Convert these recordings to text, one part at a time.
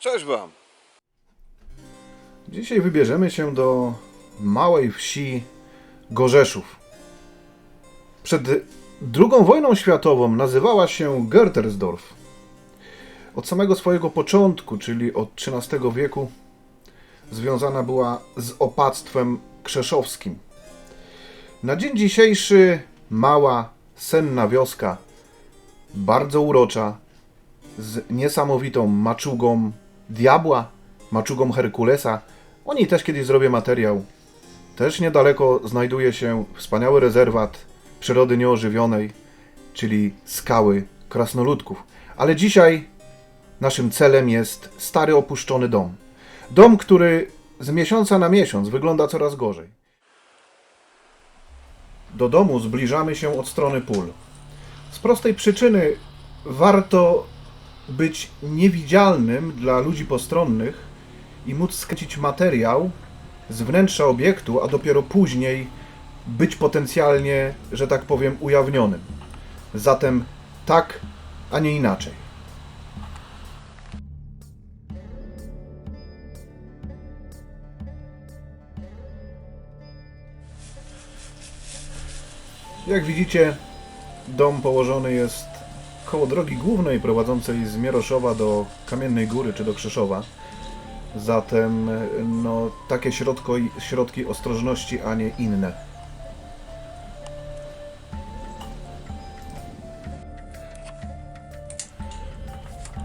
Cześć wam. Dzisiaj wybierzemy się do małej wsi Gorzeszów. Przed II wojną światową nazywała się Gertersdorf. Od samego swojego początku, czyli od XIII wieku, związana była z opactwem krzeszowskim. Na dzień dzisiejszy mała, senna wioska, bardzo urocza, z niesamowitą maczugą diabła, maczugą Herkulesa. O niej też kiedyś zrobię materiał. Też niedaleko znajduje się wspaniały rezerwat przyrody nieożywionej, czyli skały krasnoludków. Ale dzisiaj naszym celem jest stary opuszczony dom. Dom, który z miesiąca na miesiąc wygląda coraz gorzej. Do domu zbliżamy się od strony pól. Z prostej przyczyny warto być niewidzialnym dla ludzi postronnych i móc skręcić materiał z wnętrza obiektu, a dopiero później być potencjalnie, że tak powiem, ujawnionym. Zatem tak, a nie inaczej. Jak widzicie, dom położony jest koło drogi głównej prowadzącej z Mieroszowa do Kamiennej Góry czy do Krzeszowa. Zatem no, takie środko, środki ostrożności, a nie inne.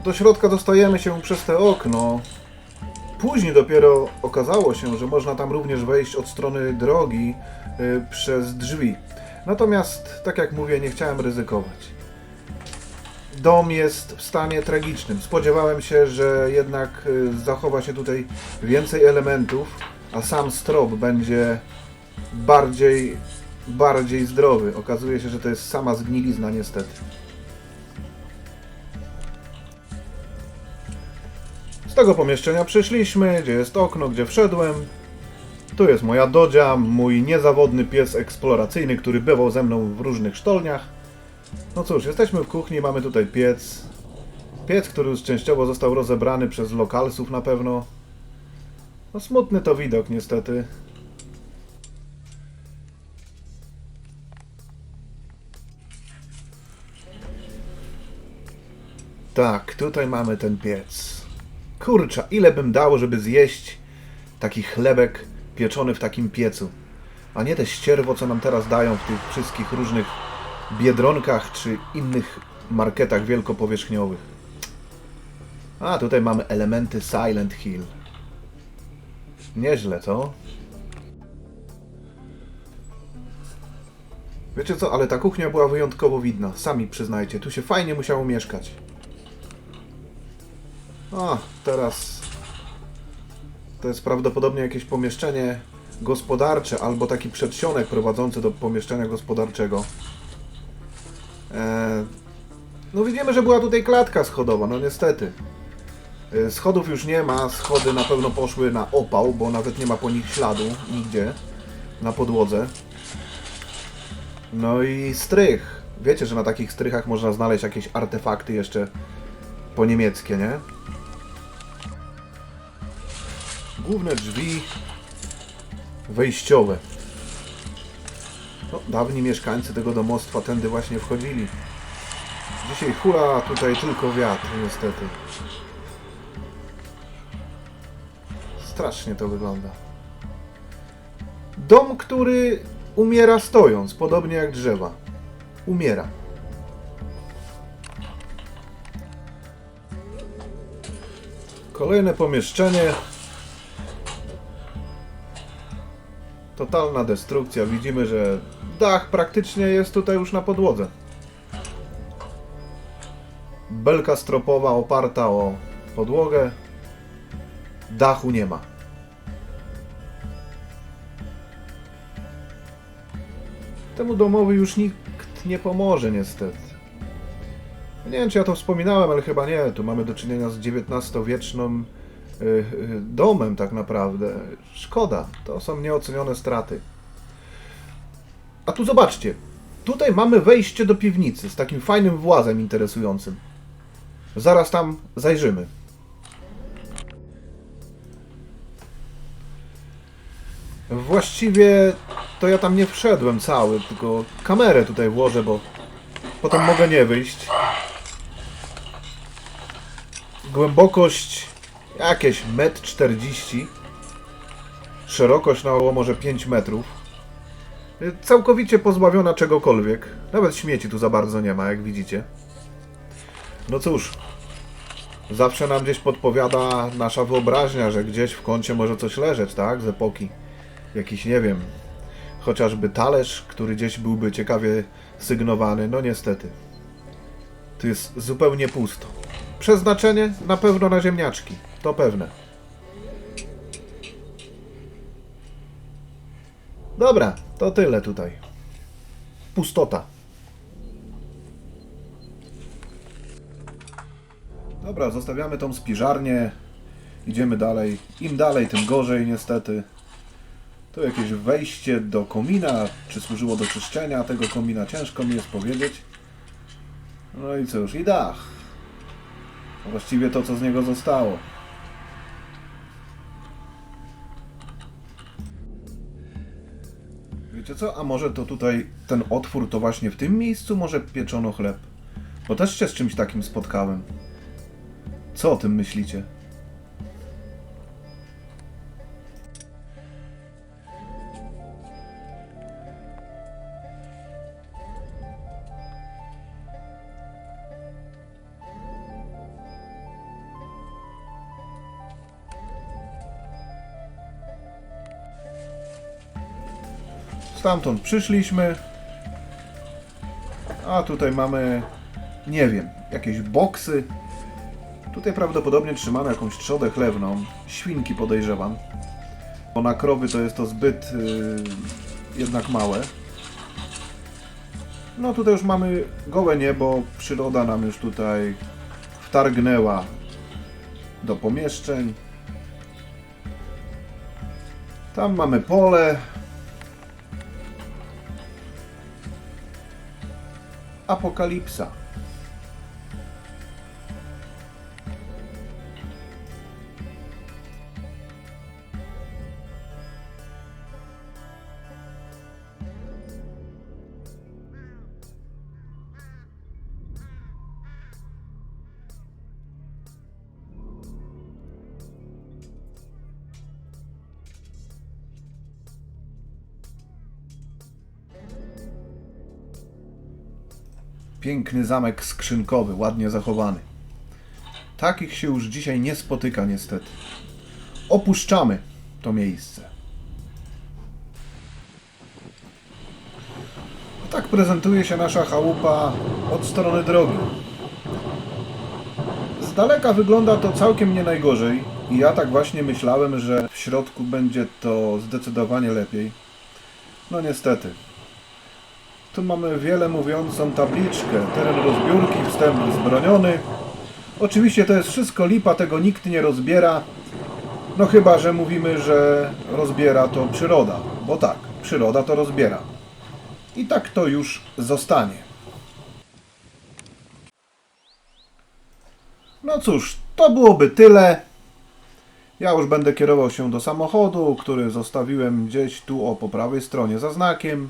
Do środka dostajemy się przez te okno. Później dopiero okazało się, że można tam również wejść od strony drogi y, przez drzwi. Natomiast, tak jak mówię, nie chciałem ryzykować. Dom jest w stanie tragicznym. Spodziewałem się, że jednak y, zachowa się tutaj więcej elementów, a sam strop będzie bardziej, bardziej zdrowy. Okazuje się, że to jest sama zgnilizna niestety. Z tego pomieszczenia przyszliśmy, gdzie jest okno, gdzie wszedłem. Tu jest moja dodzia, mój niezawodny pies eksploracyjny, który bywał ze mną w różnych sztolniach. No cóż, jesteśmy w kuchni, mamy tutaj piec. Piec, który już częściowo został rozebrany przez lokalsów na pewno. No smutny to widok niestety. Tak, tutaj mamy ten piec. Kurcza, ile bym dał, żeby zjeść taki chlebek pieczony w takim piecu. A nie te ścierwo, co nam teraz dają w tych wszystkich różnych biedronkach czy innych marketach wielkopowierzchniowych. A tutaj mamy elementy Silent Hill. Nieźle, co? Wiecie co, ale ta kuchnia była wyjątkowo widna. Sami przyznajcie, tu się fajnie musiało mieszkać. A, teraz to jest prawdopodobnie jakieś pomieszczenie gospodarcze albo taki przedsionek prowadzący do pomieszczenia gospodarczego. Eee, no widzimy, że była tutaj klatka schodowa, no niestety. E, Schodów już nie ma, schody na pewno poszły na opał, bo nawet nie ma po nich śladu nigdzie na podłodze. No i strych. Wiecie, że na takich strychach można znaleźć jakieś artefakty jeszcze po niemieckie, nie? Główne drzwi wejściowe. No, dawni mieszkańcy tego domostwa tędy właśnie wchodzili. Dzisiaj hula tutaj tylko wiatr, niestety. Strasznie to wygląda. Dom, który umiera stojąc, podobnie jak drzewa. Umiera. Kolejne pomieszczenie. Totalna destrukcja. Widzimy, że dach praktycznie jest tutaj już na podłodze. Belka stropowa oparta o podłogę. Dachu nie ma. Temu domowi już nikt nie pomoże niestety. Nie wiem, czy ja to wspominałem, ale chyba nie. Tu mamy do czynienia z XIX-wiecznym y, y, domem tak naprawdę. Szkoda, to są nieocenione straty. A tu zobaczcie. Tutaj mamy wejście do piwnicy z takim fajnym włazem interesującym. Zaraz tam zajrzymy. Właściwie to ja tam nie wszedłem cały, tylko kamerę tutaj włożę, bo potem mogę nie wyjść. Głębokość jakieś 1,40 m. Szerokość na około może 5 metrów. Całkowicie pozbawiona czegokolwiek. Nawet śmieci tu za bardzo nie ma, jak widzicie. No cóż, zawsze nam gdzieś podpowiada nasza wyobraźnia, że gdzieś w kącie może coś leżeć, tak? Z epoki. Jakiś, nie wiem, chociażby talerz, który gdzieś byłby ciekawie sygnowany. No niestety. Tu jest zupełnie pusto. Przeznaczenie na pewno na ziemniaczki. To pewne. Dobra, to tyle tutaj. Pustota. Dobra, zostawiamy tą spiżarnię. Idziemy dalej. Im dalej, tym gorzej niestety. Tu jakieś wejście do komina. Czy służyło do czyszczenia tego komina? Ciężko mi jest powiedzieć. No i cóż, i dach. Właściwie to, co z niego zostało. Wiecie co? A może to tutaj ten otwór to właśnie w tym miejscu może pieczono chleb? Bo też się z czymś takim spotkałem. Co o tym myślicie? Stamtąd przyszliśmy. A tutaj mamy, nie wiem, jakieś boksy. Tutaj prawdopodobnie trzymano jakąś trzodę chlewną. Świnki podejrzewam. Bo na krowy to jest to zbyt yy, jednak małe. No tutaj już mamy gołe niebo. Przyroda nam już tutaj wtargnęła do pomieszczeń. Tam mamy pole. Apocalipsa Piękny zamek skrzynkowy, ładnie zachowany. Takich się już dzisiaj nie spotyka, niestety. Opuszczamy to miejsce. Tak prezentuje się nasza chałupa od strony drogi. Z daleka wygląda to całkiem nie najgorzej i ja tak właśnie myślałem, że w środku będzie to zdecydowanie lepiej. No niestety. Tu mamy wiele mówiącą tabliczkę. Teren rozbiórki, wstęp wzbroniony. Oczywiście to jest wszystko lipa, tego nikt nie rozbiera. No chyba, że mówimy, że rozbiera to przyroda. Bo tak, przyroda to rozbiera. I tak to już zostanie. No cóż, to byłoby tyle. Ja już będę kierował się do samochodu, który zostawiłem gdzieś tu o po prawej stronie za znakiem.